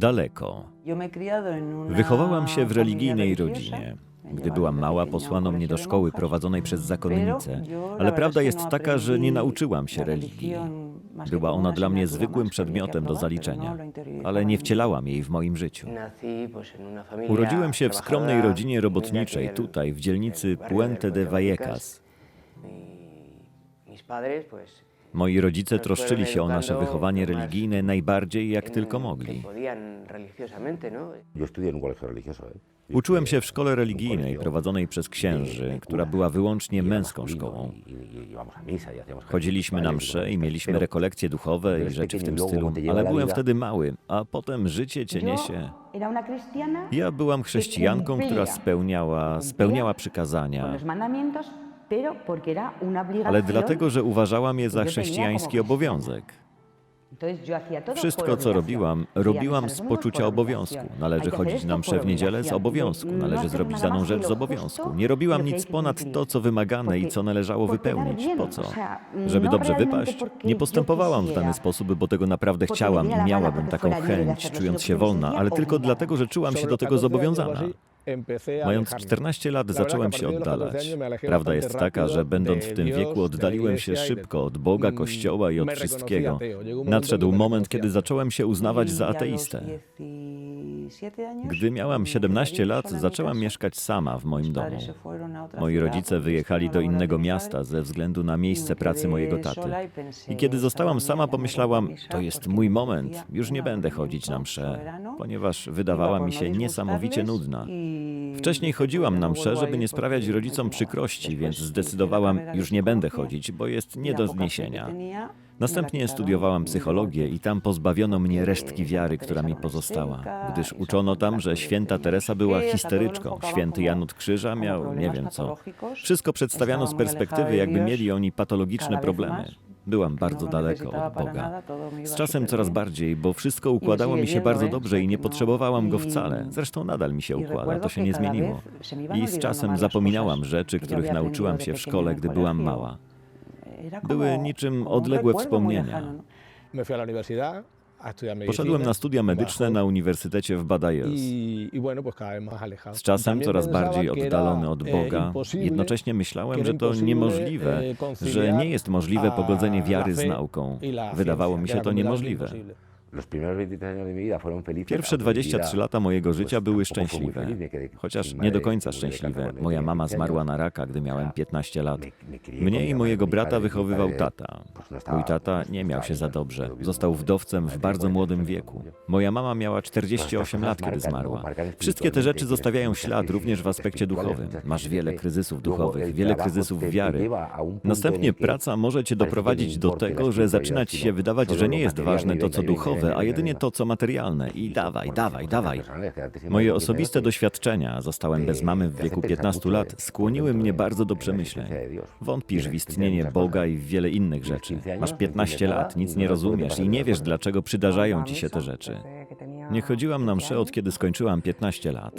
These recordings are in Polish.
Daleko. Wychowałam się w religijnej rodzinie. Gdy byłam mała, posłano mnie do szkoły prowadzonej przez zakonnicę, ale prawda jest taka, że nie nauczyłam się religii. Była ona dla mnie zwykłym przedmiotem do zaliczenia, ale nie wcielałam jej w moim życiu. Urodziłem się w skromnej rodzinie robotniczej, tutaj, w dzielnicy Puente de Vallecas. Moi rodzice troszczyli się o nasze wychowanie religijne najbardziej jak tylko mogli. Religioso. ¿eh? Uczyłem się w szkole religijnej prowadzonej przez księży, która była wyłącznie męską szkołą. Y, y, y y Chodziliśmy na msze i mieliśmy rekolekcje duchowe i rzeczy w tym stylu, ale byłem wtedy mały, a potem życie cię niesie. Ja byłam chrześcijanką, która spełniała, spełniała przykazania, ale dlatego, że uważałam je za chrześcijański obowiązek. Wszystko, co robiłam, a robiłam z poczucia obowiązku. Należy chodzić na msze w niedzielę z obowiązku. No Należy zrobić daną rzecz z obowiązku. justo Nie y robiłam nic ponad to, co wymagane i co należało wypełnić. Po co? Żeby no dobrze wypaść? Nie postępowałam w dany sposób, bo tego naprawdę chciałam i miałabym taką chęć, czując sino się wolna, ale tylko dlatego, że czułam się do tego zobowiązana. Mając 14 lat zacząłem się oddalać. Prawda jest taka, że będąc w tym wieku oddaliłem się szybko od Boga, Kościoła i od wszystkiego. Nadszedł moment, kiedy zacząłem się uznawać za ateistę. Gdy miałam 17 lat, zaczęłam mieszkać sama w moim domu. Moi rodzice wyjechali do innego miasta ze względu na miejsce pracy mojego taty. I kiedy zostałam sama, pomyślałam, to jest mój moment, już nie będę chodzić na msze, ponieważ wydawała mi się niesamowicie nudna. Wcześniej chodziłam na msze, żeby nie sprawiać rodzicom przykrości, więc zdecydowałam, już nie będę chodzić, bo jest nie do zniesienia. Następnie studiowałam psychologię i tam pozbawiono mnie resztki wiary, która mi pozostała, gdyż uczono tam, że święta Teresa była histeryczką, święty Jan od Krzyża miał nie wiem co. Wszystko przedstawiano z perspektywy, jakby mieli oni patologiczne problemy. Byłam bardzo daleko od Boga. Z czasem coraz bardziej, bo wszystko układało mi się bardzo dobrze i nie potrzebowałam go wcale. Zresztą nadal mi się układa, to się nie zmieniło. I z czasem zapominałam rzeczy, których nauczyłam się w szkole, gdy byłam mała. Były niczym odległe wspomnienia. Medicina. Poszedłem na studia medyczne na Uniwersytecie w Badajoz. Z czasem coraz bardziej oddalony od eh, Boga. Jednocześnie myślałem, że to niemożliwe, eh, że nie jest możliwe pogodzenie wiary z nauką. y Wydawało mi się to niemożliwe. Imposible. Los primeros 23 años de mi vida fueron felices. Pierwsze aunque mi 23 vida, lata mojego życia były szczęśliwe. Chociaż nie do końca szczęśliwe. Moja mama 15 zmarła na raka, gdy miałem 15 lat. Mnie i mojego brata wychowywał tata. no Mój tata nie no miał się za dobrze. Został wdowcem w bardzo młodym wieku. Moja mama miała 48 lat, kiedy zmarła. Wszystkie te rzeczy zostawiają ślad również w aspekcie duchowym. Masz wiele kryzysów duchowych, wiele kryzysów wiary. Następnie praca może cię doprowadzić do tego, że zaczyna ci się wydawać, że nie jest ważne to, co duchowe, a jedynie to, co materialne. I dawaj, dawaj, dawaj. Moje osobiste doświadczenia, zostałem bez mamy w wieku 15 lat, skłoniły mnie bardzo do przemyśleń. Wątpisz w istnienie Boga i w wiele innych rzeczy. Masz 15 lat, nic nie rozumiesz i nie wiesz, dlaczego przydarzają ci się te rzeczy. Nie chodziłam na mszę od kiedy skończyłam 15 lat.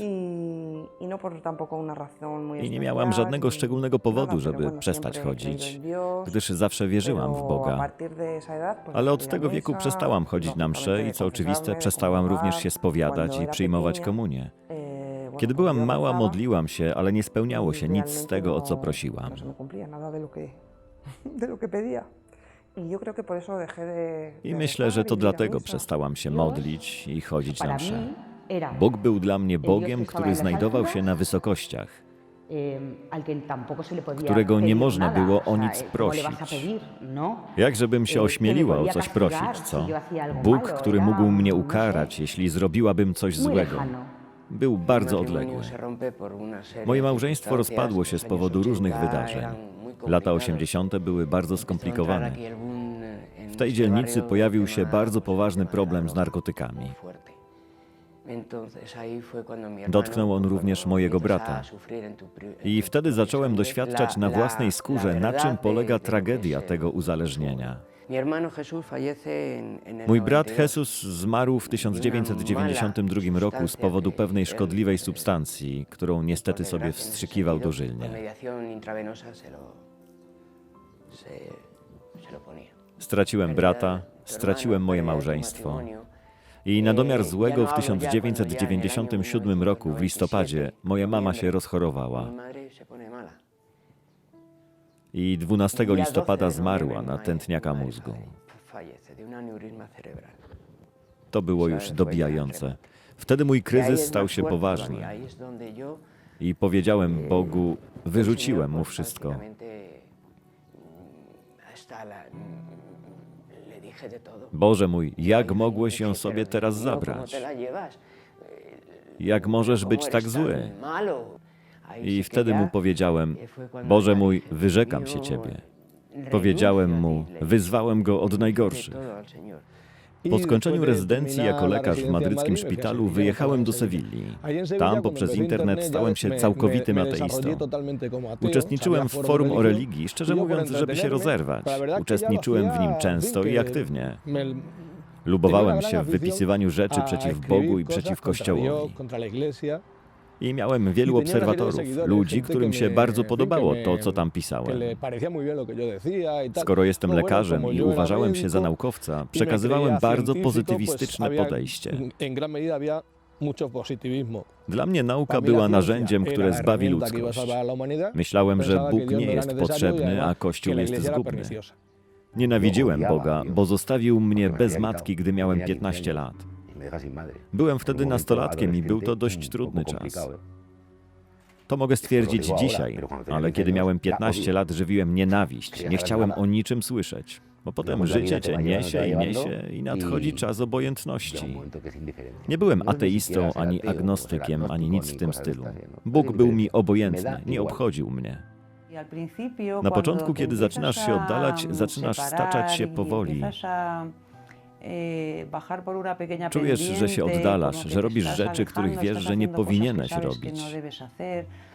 I nie miałam żadnego szczególnego powodu, żeby przestać chodzić, gdyż zawsze wierzyłam w Boga. Ale od tego wieku przestałam chodzić na msze i co oczywiste, przestałam również się spowiadać i przyjmować komunię. Kiedy byłam mała, modliłam się, ale nie spełniało się nic z tego, o co prosiłam. I myślę, że to dlatego przestałam się modlić i chodzić na msze. Bóg był dla mnie Bogiem, który znajdował się na wysokościach, eh, którego nie można było O nic ¿cómo le vas a prosić. No. Jak żebym się Eh, ośmieliła o coś prosić, co? Bóg, który mógł mnie no ukarać, jeśli zrobiłabym coś złego, był bardzo odległy. Moje małżeństwo rozpadło się z powodu różnych wydarzeń. Lata 80. były bardzo skomplikowane. W tej dzielnicy pojawił się bardzo poważny problem z narkotykami. Dotknął on również mojego brata. I wtedy zacząłem doświadczać na własnej skórze, na czym polega tragedia tego uzależnienia. Mój brat Jesus zmarł w 1992 roku z powodu pewnej szkodliwej substancji, którą niestety sobie wstrzykiwał dożylnie. Straciłem brata, straciłem moje małżeństwo. I na domiar złego w 1997 roku w listopadzie moja mama się rozchorowała. I 12 listopada zmarła na tętniaka mózgu. To było już dobijające. Wtedy mój Y kryzys stał się poważny. I powiedziałem Bogu, wyrzuciłem mu wszystko. Boże mój, jak mogłeś ją sobie teraz ¿cómo zabrać? Jak możesz ¿Cómo być tak zły? I wtedy mu powiedziałem, Boże mój, wyrzekam się "Dios, Ciebie. Powiedziałem a ti", mu, le wyzwałem go od najgorszych. Po skończeniu de rezydencji jako lekarz w madryckim szpitalu wyjechałem do Sewilli. Tam poprzez internet stałem się całkowitym ateistą. Uczestniczyłem w forum o religii, szczerze mówiąc, żeby się rozerwać. Uczestniczyłem w nim często i aktywnie. Lubowałem się w wypisywaniu rzeczy przeciw Bogu i przeciw Kościołowi. I miałem wielu de obserwatorów, ludzi, którym się bardzo podobało to, co tam pisałem. y. Skoro jestem No lekarzem i uważałem się za naukowca, y przekazywałem bardzo pozytywistyczne podejście. Dla mnie nauka była narzędziem, które zbawi ludzkość. Myślałem, że Bóg nie no era jest y potrzebny, a Kościół jest zgubny. Nienawidziłem Yo Boga, bo zostawił mnie bez matki, gdy miałem Tenía 15 15 años lat. Byłem wtedy nastolatkiem i był to dość trudny czas. To mogę stwierdzić dzisiaj, ale 15 kiedy miałem ya 15 odié. lat, żywiłem nienawiść. Nie chciałem o niczym słyszeć. Bo potem życie cię niesie i niesie i nadchodzi czas obojętności. Nie byłem ateistą, ani agnostykiem, ani nic w tym stylu. Bóg był mi obojętny, nie obchodził mnie. Na Na początku, kiedy zaczynasz się oddalać, zaczynasz staczać się powoli. Czujesz, że się oddalasz, że robisz rzeczy, których wiesz, że nie powinieneś robić.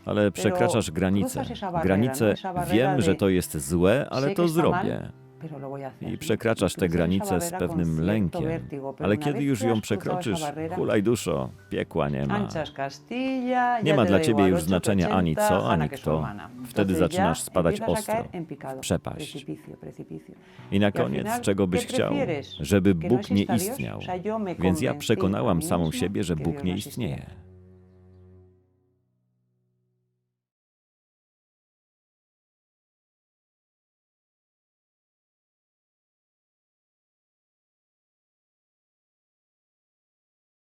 Ale przekraczasz granice. Granice, wiem, że to jest złe, ale to zrobię. I przekraczasz tę granicę z pewnym lękiem. Ale kiedy już ją przekroczysz, hulaj duszo, piekła nie ma. Nie ma dla ciebie już znaczenia ani co, ani kto. Wtedy zaczynasz spadać ostro, w przepaść. I na koniec, czego byś chciał? Żeby Bóg nie istniał. Więc ja przekonałam samą siebie, że Bóg nie istnieje.